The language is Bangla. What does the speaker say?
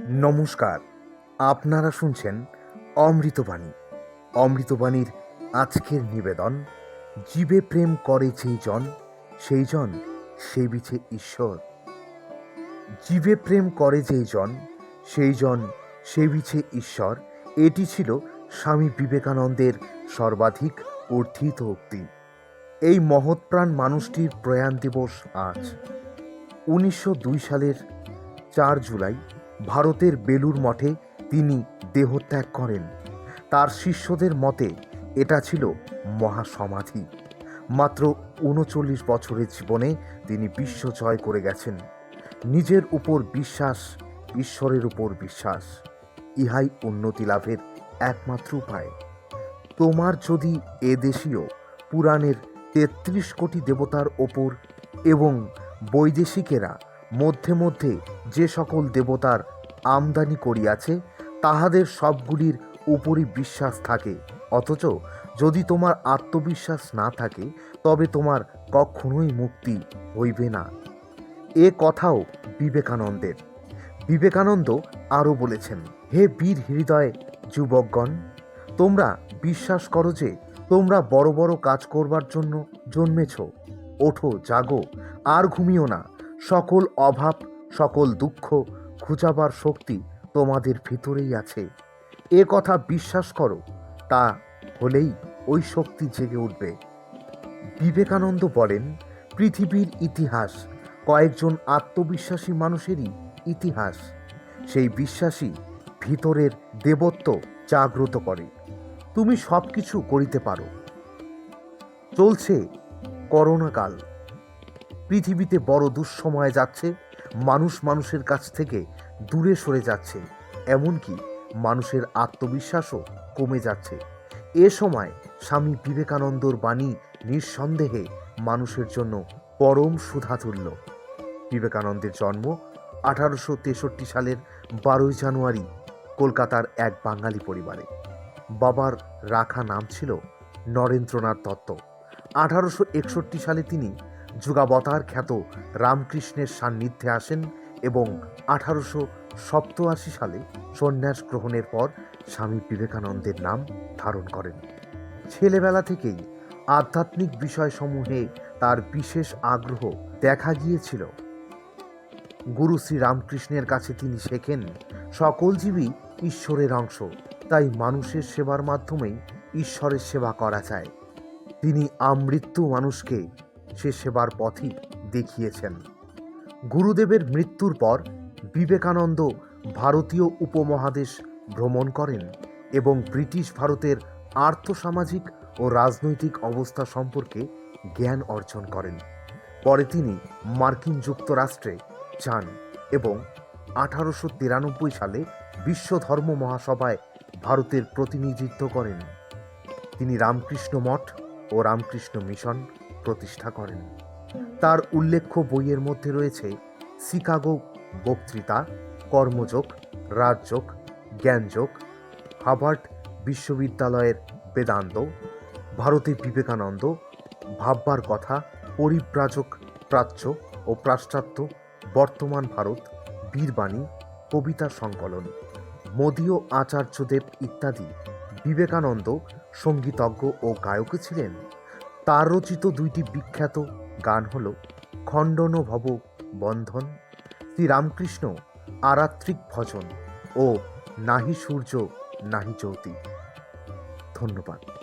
নমস্কার, আপনারা শুনছেন অমৃতবাণী। অমৃতবাণীর আজকের নিবেদন, জীবে প্রেম করে যেই জন, সেই জন সেবিছে ঈশ্বর। জীবে প্রেম করে যেই জন, সেই জন সেবিছে ঈশ্বর। এটি ছিল স্বামী বিবেকানন্দের সর্বাধিক অর্থিত উক্তি। এই মহৎপ্রাণ মানুষটির প্রয়াণ দিবস আজ। উনিশশো দুই সালের চার জুলাই ভারতের বেলুর মঠে তিনি দেহত্যাগ করেন। তার শিষ্যদের মতে এটা ছিল মহাসমাধি। মাত্র উনচল্লিশ বছরের জীবনে তিনি বিশ্ব জয় করে গেছেন। নিজের উপর বিশ্বাস, ঈশ্বরের উপর বিশ্বাস, ইহাই উন্নতি লাভের একমাত্র উপায়। তোমার যদি এদেশীয় পুরাণের তেত্রিশ কোটি দেবতার ওপর এবং বৈদেশিকেরা মধ্যে মধ্যে যে সকল দেবতার আমদানি করিয়াছে, তাহাদের সবগুলির উপরই বিশ্বাস থাকে। অথচ যদি তোমার আত্মবিশ্বাস না থাকে, তবে তোমার কখনোই মুক্তি হইবে না। এ কথাও বিবেকানন্দের। বিবেকানন্দ আরও বলেছেন, হে বীর হৃদয় যুবকগণ, তোমরা বিশ্বাস করো যে তোমরা বড় বড় কাজ করবার জন্য জন্মেছ। ওঠো, জাগো, আর ঘুমিও না। সকল অভাব, সকল দুঃখ খুঁজাবার শক্তি তোমাদের ভিতরেই আছে। এ কথা বিশ্বাস করো, তা হলেই ওই শক্তি জেগে উঠবে। বিবেকানন্দ বলেন, পৃথিবীর ইতিহাস কয়েকজন আত্মবিশ্বাসী মানুষেরই ইতিহাস। সেই বিশ্বাসী ভিতরের দেবত্ব জাগ্রত করে। তুমি সব কিছু করিতে পারো। চলছে করোনাকাল। পৃথিবীতে বড় দুঃসময় যাচ্ছে। মানুষ মানুষের কাছ থেকে দূরে সরে যাচ্ছে, এমনকি মানুষের আত্মবিশ্বাসও কমে যাচ্ছে। এ সময় স্বামী বিবেকানন্দর বাণী নিঃসন্দেহে মানুষের জন্য পরম সুধাতুল্য। বিবেকানন্দের জন্ম আঠারোশো তেষট্টি সালের বারোই জানুয়ারি কলকাতার এক বাঙালি পরিবারে। বাবার রাখা নাম ছিল নরেন্দ্রনাথ দত্ত। আঠারোশো একষট্টি সালে তিনি যুগাবতার খ্যাত রামকৃষ্ণের সান্নিধ্যে আসেন এবং আঠারোশো সপ্তআশি সালে সন্ন্যাস গ্রহণের পর স্বামী বিবেকানন্দের নাম ধারণ করেন। ছেলেবেলা থেকেই আধ্যাত্মিক বিষয়সমূহে তার বিশেষ আগ্রহ দেখা গিয়েছিল। গুরু শ্রী রামকৃষ্ণের কাছে তিনি শেখেন, সকল জীবই ঈশ্বরের অংশ, তাই মানুষের সেবার মাধ্যমেই ঈশ্বরের সেবা করা যায়। তিনি আমৃত্যু মানুষকে সে সেবার পথই দেখিয়েছেন। গুরুদেবের মৃত্যুর পর বিবেকানন্দ ভারতীয় উপমহাদেশ ভ্রমণ করেন এবং ব্রিটিশ ভারতের আর্থসামাজিক ও রাজনৈতিক অবস্থা সম্পর্কে জ্ঞান অর্জন করেন। পরে তিনি মার্কিন যুক্তরাষ্ট্রে যান এবং আঠারোশো তিরানব্বই সালে বিশ্ব ধর্ম মহাসভায় ভারতের প্রতিনিধিত্ব করেন। তিনি রামকৃষ্ণ মঠ ও রামকৃষ্ণ মিশন প্রতিষ্ঠা করেন। তার উল্লেখ্য বইয়ের মধ্যে রয়েছে শিকাগো বক্তৃতা, কর্মযোগ, রাজযোগ, জ্ঞানযোগ, হার্ভার্ড বিশ্ববিদ্যালয়ের বেদান্ত ভারতে বিবেকানন্দ, ভাববার কথা, পরিব্রাজক প্রাচ্য ও পাশ্চাত্য, বর্তমান ভারত, বীরবাণী, কবিতা সংকলন। মোদীয় আচার্যদেব ইত্যাদি বিবেকানন্দ সঙ্গীতজ্ঞ ও গায়কও ছিলেন। তার রচিত দুইটি বিখ্যাত গান হল খণ্ডন ভব বন্ধন, শ্রীরামকৃষ্ণ আরাত্রিক ভজন ও নাহি সূর্য নাহি জ্যোতি। ধন্যবাদ।